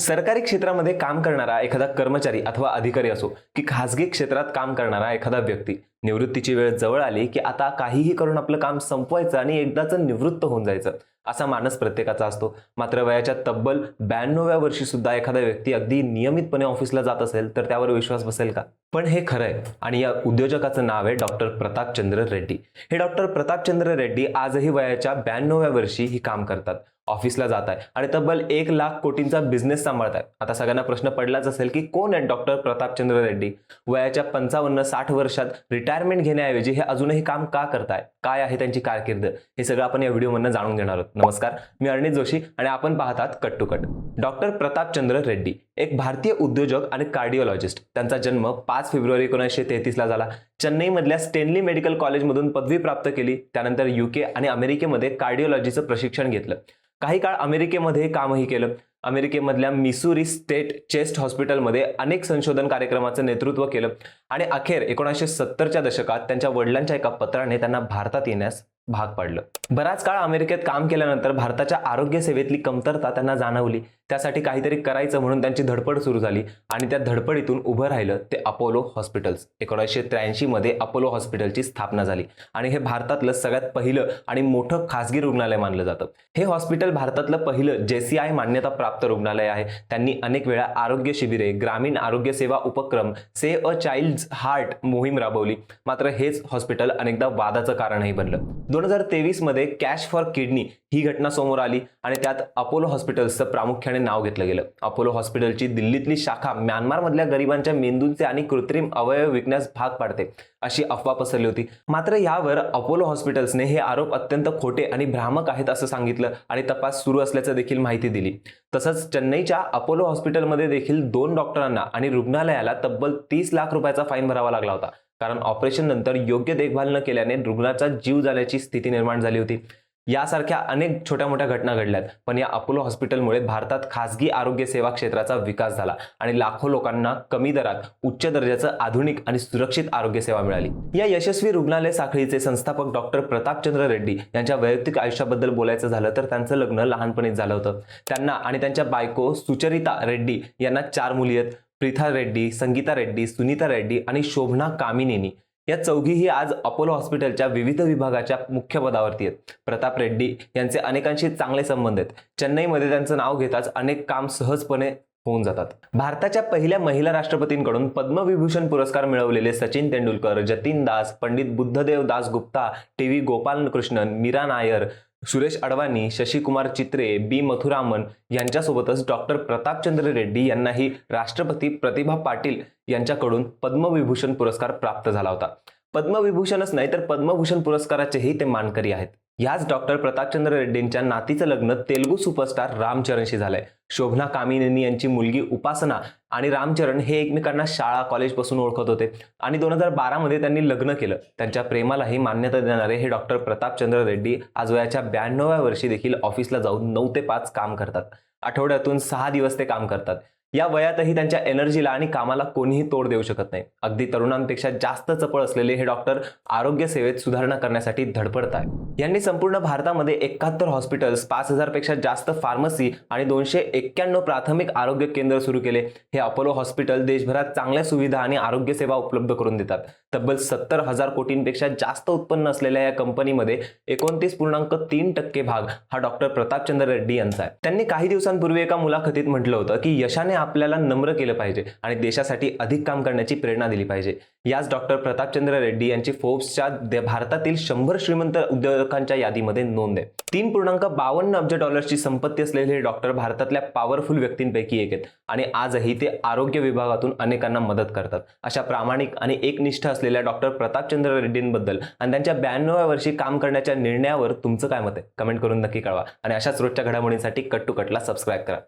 सरकारी क्षेत्रामध्ये काम करणारा एखादा कर्मचारी अथवा अधिकारी असो की खाजगी क्षेत्रात काम करणारा एखादा व्यक्ती निवृत्तीची वेळ जवळ आली की आता काहीही करून आपलं काम संपवायचं आणि एकदाच निवृत्त होऊन जायचं. असा मानस प्रत्येकाचा असतो. मात्र वयाच्या तब्बल ब्याण्णव्या वर्षी सुद्धा एखादा व्यक्ती अगदी नियमितपणे ऑफिसला जात असेल तर त्यावर विश्वास बसेल का? पण हे खरं आहे आणि या उद्योजकाचं नाव आहे डॉक्टर प्रतापचंद्र रेड्डी. हे डॉक्टर प्रतापचंद्र रेड्डी आजही वयाच्या ब्याण्णव्या वर्षी ही काम करतात. ऑफिसला जात आहे आणि तब्बल एक लाख कोटींचा बिझनेस सांभाळत आहे आता सगळ्यांना प्रश्न पडलाच असेल की कोण आहे डॉक्टर प्रतापचंद्र रेड्डी? वयाच्या पंचावन्न साठ वर्षात रिटायरमेंट घेण्याऐवजी हे अजूनही काम का करताय काय आहे त्यांची कारकीर्द? हे सगळं आपण या व्हिडिओमधनं जाणून घेणार आहोत. नमस्कार मी अरणित जोशी आणि आपण पाहतात cut to cut. Doctor Prathapchandra Reddy एक भारतीय उद्योजक आणि कार्डिओलॉजिस्ट. त्यांचा जन्म पाच फेब्रुवारी एकोणीसशे तेहतीसला झाला. चेन्नईमधल्या स्टेनली मेडिकल कॉलेजमधून पदवी प्राप्त केली. त्यानंतर युके आणि अमेरिकेमध्ये कार्डिओलॉजीचं प्रशिक्षण घेतलं. काही काळ अमेरिकेमध्ये कामही केलं. अमेरिकेमधल्या मिसुरी स्टेट चेस्ट हॉस्पिटलमध्ये अनेक संशोधन कार्यक्रमाचं नेतृत्व केलं. आणि अखेर एकोणीसशे सत्तरच्या दशकात त्यांच्या वडिलांच्या एका पत्राने त्यांना भारतात येण्यास भाग पाडलं. बराच काळ अमेरिकेत काम केल्यानंतर भारताच्या आरोग्य सेवेतली कमतरता त्यांना जाणवली. त्यासाठी काहीतरी करायचं म्हणून त्यांची धडपड सुरू झाली आणि त्या धडपडीतून उभं राहिलं ते अपोलो हॉस्पिटल्स. एकोणीसशे त्र्याऐंशी मध्ये अपोलो हॉस्पिटलची स्थापना झाली आणि हे भारतातलं सगळ्यात पहिलं आणि मोठं खासगी रुग्णालय मानलं जातं. हे हॉस्पिटल भारतातलं पहिलं जेसीआय मान्यता प्राप्त रुग्णालय आहे. त्यांनी अनेक वेळा आरोग्य शिबिरे ग्रामीण आरोग्य सेवा उपक्रम से अ चाइल्ड हार्ट मोहीम राबवली. मात्र हेच हॉस्पिटल अनेकदा वादाचं कारणही बनलं. दोन हजार तेवीसमध्ये कॅश फॉर किडनी ही घटना समोर आली आणि त्यात अपोलो हॉस्पिटल्सचं प्रामुख्याने नाव घेतलं गेलं. अपोलो हॉस्पिटलची दिल्लीतली शाखा म्यानमारमधल्या गरिबांच्या मेंदूंचे आणि कृत्रिम अवयव विकण्यास भाग पाडते अशी अफवा पसरली होती. मात्र यावर अपोलो हॉस्पिटल्सने हे आरोप अत्यंत खोटे आणि भ्रामक आहेत असं सांगितलं आणि तपास सुरू असल्याचं देखील माहिती दिली. तसंच चेन्नईच्या अपोलो हॉस्पिटलमध्ये देखील दोन डॉक्टरांना आणि रुग्णालयाला तब्बल तीस लाख रुपयाचा फाईन भरावा लागला होता. कारण ऑपरेशन नंतर योग्य देखभाल न केल्याने रुग्णाचा जीव जाण्याची स्थिती निर्माण झाली होती. यासारख्या अनेक छोट्या मोठ्या घटना घडल्यात पण या अपोलो हॉस्पिटलमुळे भारतात खासगी आरोग्य सेवा क्षेत्राचा विकास झाला आणि लाखो लोकांना कमी दरात उच्च दर्जाचं आधुनिक आणि सुरक्षित आरोग्य सेवा मिळाली. या यशस्वी रुग्णालय साखळीचे संस्थापक डॉक्टर प्रतापचंद्र रेड्डी यांच्या वैयक्तिक आयुष्याबद्दल बोलायचं झालं तर त्यांचं लग्न लहानपणीच झालं होतं. त्यांना आणि त्यांच्या बायको सुचरिता रेड्डी यांना चार मुली आहेत. प्रिथा रेड्डी संगीता रेड्डी सुनीता रेड्डी आणि शोभना कामिनेनी. या चौघीही आज अपोलो हॉस्पिटलच्या विविध विभागाच्या मुख्य पदावरती आहेत. प्रताप रेड्डी यांचे अनेकांशी चांगले संबंध आहेत. चेन्नईमध्ये त्यांचं नाव घेताच अनेक काम सहजपणे होऊन जातात. भारताच्या पहिल्या महिला राष्ट्रपतींकडून पद्मविभूषण पुरस्कार मिळवलेले Sachin Tendulkar Jatin Das Pandit Buddhadev Das Gupta T V Gopalakrishnan Meera Nair Suresh Advani Shashikumar Chitre B. Mathuraman यांच्यासोबतच doctor Pratapchandra Reddy यांनाही राष्ट्रपती प्रतिभा पाटील यांच्याकडून पद्मविभूषण पुरस्कार प्राप्त झाला होता. पद्मविभूषणच नाही तर पद्मभूषण पुरस्काराचेही ते मानकरी आहेत. याच डॉक्टर प्रतापचंद्र रेड्डींच्या नातीचं लग्न तेलुगू सुपरस्टार रामचरणशी झालंय. शोभना कामिनेनी यांची मुलगी उपासना आणि रामचरण हे एकमेकांना शाळा कॉलेजपासून ओळखत होते. आणि दोन हजार बारामध्ये त्यांनी लग्न केलं. त्यांच्या प्रेमालाही मान्यता देणारे हे डॉक्टर प्रतापचंद्र रेड्डी आज वयाच्या ब्याण्णव्या वर्षी देखील ऑफिसला जाऊन नऊ ते पाच काम करतात. आठवड्यातून सहा दिवस ते काम करतात. या वयातही त्यांच्या एनर्जीला आणि कामाला कोणीही तोड देऊ शकत नाही. अगदी तरुणांपेक्षा जास्त चपळ असलेले हे डॉक्टर आरोग्य सेवेत सुधारणा करण्यासाठी धडपडत आहे यांनी संपूर्ण भारतामध्ये एकाहत्तर हॉस्पिटल्स पाच हजारपेक्षा जास्त फार्मसी आणि दोनशे एक्क्याण्णव प्राथमिक आरोग्य केंद्र सुरू केले. हे अपोलो हॉस्पिटल देशभरात चांगल्या सुविधा आणि आरोग्य सेवा उपलब्ध करून देतात. तब्बल सत्तर हजार कोटींपेक्षा जास्त उत्पन्न असलेल्या या कंपनीमध्ये एकोणतीस पूर्णांक तीन टक्के भाग हा डॉक्टर प्रतापचंद्र रेड्डी यांचा आहे. त्यांनी काही दिवसांपूर्वी एका मुलाखतीत म्हटलं होतं की यशाने आपल्याला नम्र केलं पाहिजे आणि देशासाठी अधिक काम करण्याची प्रेरणा दिली पाहिजे. याच डॉक्टर प्रतापचंद्र रेड्डी यांची फोर्ब्सच्या भारतातील शंभर श्रीमंत उद्योजकांच्या यादीमध्ये नोंद आहे. तीन पूर्णांक बावन्न अब्ज डॉलर्सची संपत्ती असलेले हे डॉक्टर भारतातल्या पॉवरफुल व्यक्तींपैकी एक आहेत. आणि आजही ते आरोग्य विभागातून अनेकांना मदत करतात. अशा प्रामाणिक आणि एकनिष्ठ असलेल्या डॉक्टर प्रतापचंद्र रेड्डींबद्दल आणि त्यांच्या ब्याण्णव्या वर्षी काम करण्याच्या निर्णयावर तुमचं काय मत आहे? कमेंट करून नक्की कळवा. आणि अशाच रोजच्या घडामोडींसाठी कट टू कटला सबस्क्राईब करा.